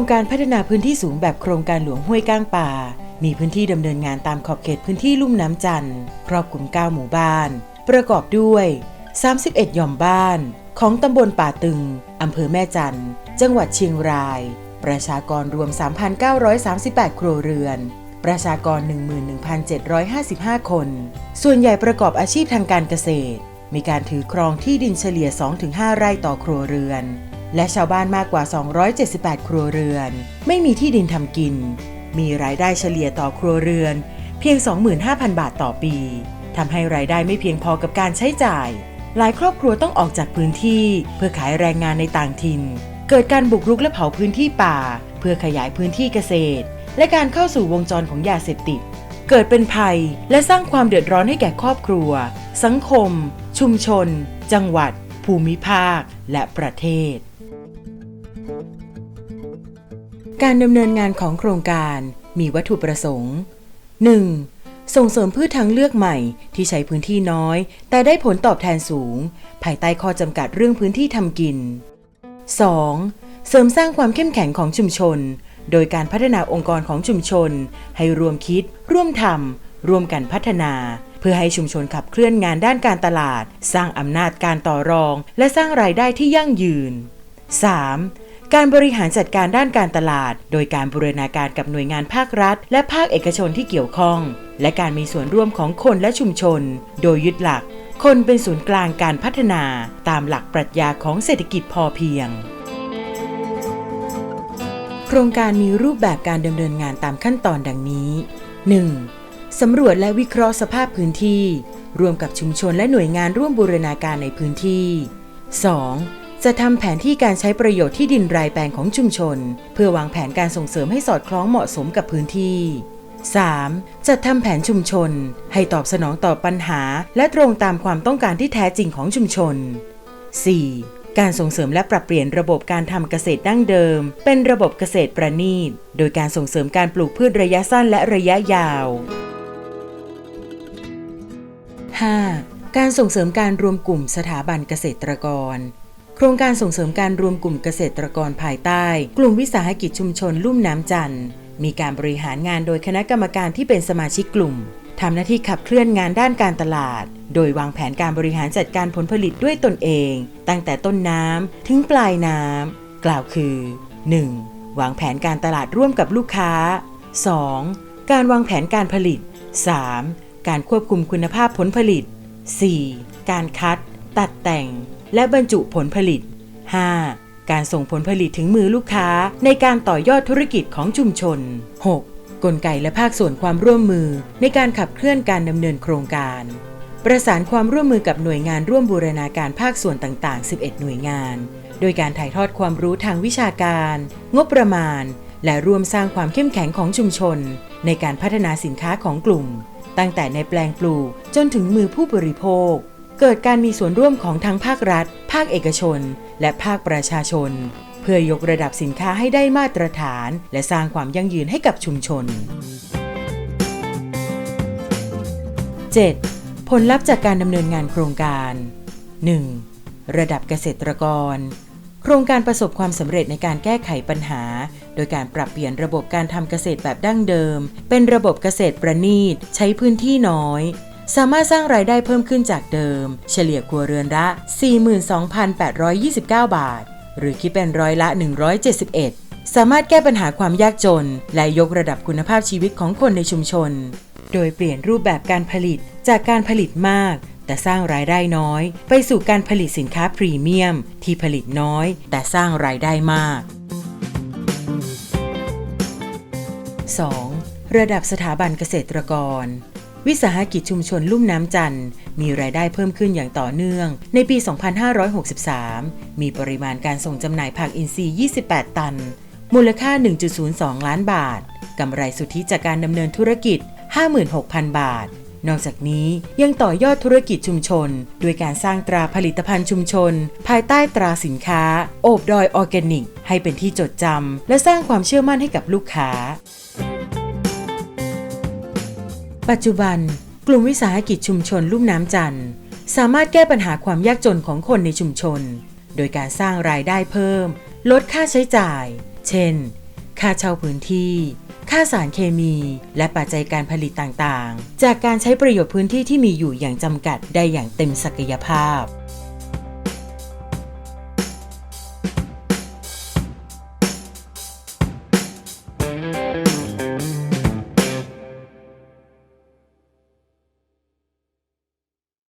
ครงการพัฒนาพื้นที่สูงแบบโครงการหลวงห้วยก้างป่า มีพื้นที่ดำเนินงานตามขอบเขตพื้นที่ลุ่มน้ำจันทร์ครอบคลุม 9 หมู่บ้าน ประกอบด้วย 31 หย่อมบ้าน ของตำบลป่าตึงอำเภอแม่จันทร์จังหวัดเชียงราย ประชากรรวม 3,938 ครัวเรือน ประชากร 11,755 คน ส่วนใหญ่ประกอบอาชีพทางการเกษตร มีการถือครองที่ดินเฉลี่ย 2-5 ไร่ต่อครัวเรือน และชาวบ้านมากกว่า 278 ครัวเรือน ไม่มีที่ดินทำกิน มีรายได้เฉลี่ยต่อครัวเรือน เพียง 25,000 บาทต่อปีทำให้รายได้ไม่เพียงพอกับการใช้จ่าย หลายครอบครัวต้องออกจากพื้นที่ เพื่อขายแรงงานในต่างถิ่น เกิดการบุกรุกและเผาพื้นที่ป่า เพื่อขยายพื้นที่เกษตร และการเข้าสู่วงจรของยาเสพติด เกิดเป็นภัยและสร้างความเดือดร้อนให้แก่ครอบครัว สังคม ชุมชน จังหวัด ภูมิภาค และประเทศ การดำเนินงานของโครงการมีวัตถุประสงค์ 1. ส่งเสริมพืชทางเลือกใหม่ที่ใช้พื้นที่น้อย แต่ได้ผลตอบแทนสูง ภายใต้ข้อจำกัดเรื่องพื้นที่ทำกิน 2. เสริมสร้างความเข้มแข็งของชุมชน โดยการพัฒนาองค์กรของชุมชน ให้รวมคิด ร่วมทำร่วมกันพัฒนา เพื่อให้ชุมชนขับเคลื่อนงานด้านการตลาด สร้างอำนาจการต่อรอง และสร้างรายได้ที่ยั่งยืน 3. การบริหารจัดการด้านการตลาด โดยการบูรณาการกับหน่วยงานภาครัฐ และภาคเอกชนที่เกี่ยวข้อง และการมีส่วนร่วมของคนและชุมชน โดยยึดหลัก คนเป็นศูนย์กลางการพัฒนา ตามหลักปรัชญาของเศรษฐกิจพอเพียง โครงการมีรูปแบบการดำเนินงานตามขั้นตอนดังนี้ 1. สำรวจและวิเคราะห์สภาพพื้นที่รวมกับชุมชนและหน่วยงานร่วมบูรณาการในพื้นที่ 2. จะทำแผนที่การใช้ประโยชน์ที่ดินรายแปลงของชุมชน เพื่อวางแผนการส่งเสริมให้สอดคล้องเหมาะสมกับพื้นที่ 3. จัดทำแผนชุมชน ให้ตอบสนองต่อปัญหา และตรงตามความต้องการที่แท้จริงของชุมชน 4. การส่งเสริมและปรับเปลี่ยนระบบการทำเกษตรดั้งเดิม เป็นระบบเกษตรประณีต โดยการส่งเสริมการปลูกพืชระยะสั้นและระยะยาว 5. การส่งเสริมการรวมกลุ่มสถาบันเกษตรกร โครงการส่งเสริมการรวมกลุ่มเกษตรกรภายใต้ กลุ่มวิสาหกิจชุมชนลุ่มน้ำจันทร์มีการบริหารงานโดยคณะกรรมการที่เป็นสมาชิกกลุ่มทำหน้าที่ขับเคลื่อนงานด้านการตลาด โดยวางแผนการบริหารจัดการผลผลิตด้วยตนเอง ตั้งแต่ต้นน้ำถึงปลายน้ำกล่าวคือ 1. วางแผนการตลาดร่วมกับลูกค้า 2. การวางแผนการผลิต 3. การควบคุมคุณภาพผลผลิต 4. การคัด ตัดแต่ง และบรรจุผลผลิต 5. การส่งผลผลิตถึงมือลูกค้าในการต่อยอดธุรกิจของชุมชน 6. กลไกและภาคส่วนความร่วมมือในการขับเคลื่อนการดำเนินโครงการ ประสานความร่วมมือกับหน่วยงานร่วมบูรณาการภาคส่วนต่างๆ 11 หน่วยงาน โดยการถ่ายทอดความรู้ทางวิชาการ งบประมาณ และร่วมสร้างความเข้มแข็งของชุมชน ในการพัฒนาสินค้าของกลุ่ม ตั้งแต่ในแปลงปลูกจนถึงมือผู้บริโภค เกิดการมีส่วนร่วมของทั้งภาครัฐ ภาคเอกชน และภาคประชาชน เพื่อยกระดับสินค้าให้ได้มาตรฐาน และสร้างความยั่งยืนให้กับชุมชน 7. ผลลัพธ์จากการดำเนินงานโครงการ 1. ระดับเกษตรกร โครงการประสบความสำเร็จในการแก้ไขปัญหา โดยการปรับเปลี่ยนระบบการทำเกษตรแบบดั้งเดิม เป็นระบบเกษตรประณีต ใช้พื้นที่น้อย สามารถสร้างรายได้เพิ่มขึ้นจากเดิม เฉลี่ยครัวเรือนละ 42,829 บาท หรือคิดเป็นร้อยละ 171 สามารถแก้ปัญหาความยากจน และยกระดับคุณภาพชีวิตของคนในชุมชน โดยเปลี่ยนรูปแบบการผลิตจากการผลิตมาก แต่สร้างรายได้น้อย ไปสู่การผลิตสินค้าพรีเมียม ที่ผลิตน้อย แต่สร้างรายได้มาก 2. ระดับสถาบันเกษตรกร วิสาหกิจชุมชนลุ่มน้ำจันทร์มีรายได้เพิ่มขึ้นอย่างต่อเนื่อง ในปี 2563 มีปริมาณการส่งจำหน่ายผักอินทรีย์ 28 ตัน มูลค่า 1.02 ล้านบาท กำไรสุทธิจากการดำเนินธุรกิจ 56,000 บาท นอกจากนี้ยังต่อยอดธุรกิจชุมชน ด้วยการสร้างตราผลิตภัณฑ์ชุมชน ภายใต้ตราสินค้า โอบดอยออร์แกนิก ให้เป็นที่จดจำและสร้างความเชื่อมั่นให้กับลูกค้า ปัจจุบัน กลุ่มวิสาหกิจชุมชนลุ่มน้ำจันทร์สามารถแก้ปัญหาความยากจนของคนในชุมชน โดยการสร้างรายได้เพิ่ม ลดค่าใช้จ่าย เช่น ค่าเช่าพื้นที่ ค่าสารเคมี และปัจจัยการผลิตต่างๆ จากการใช้ประโยชน์พื้นที่ที่มีอยู่อย่างจำกัดได้อย่างเต็มศักยภาพ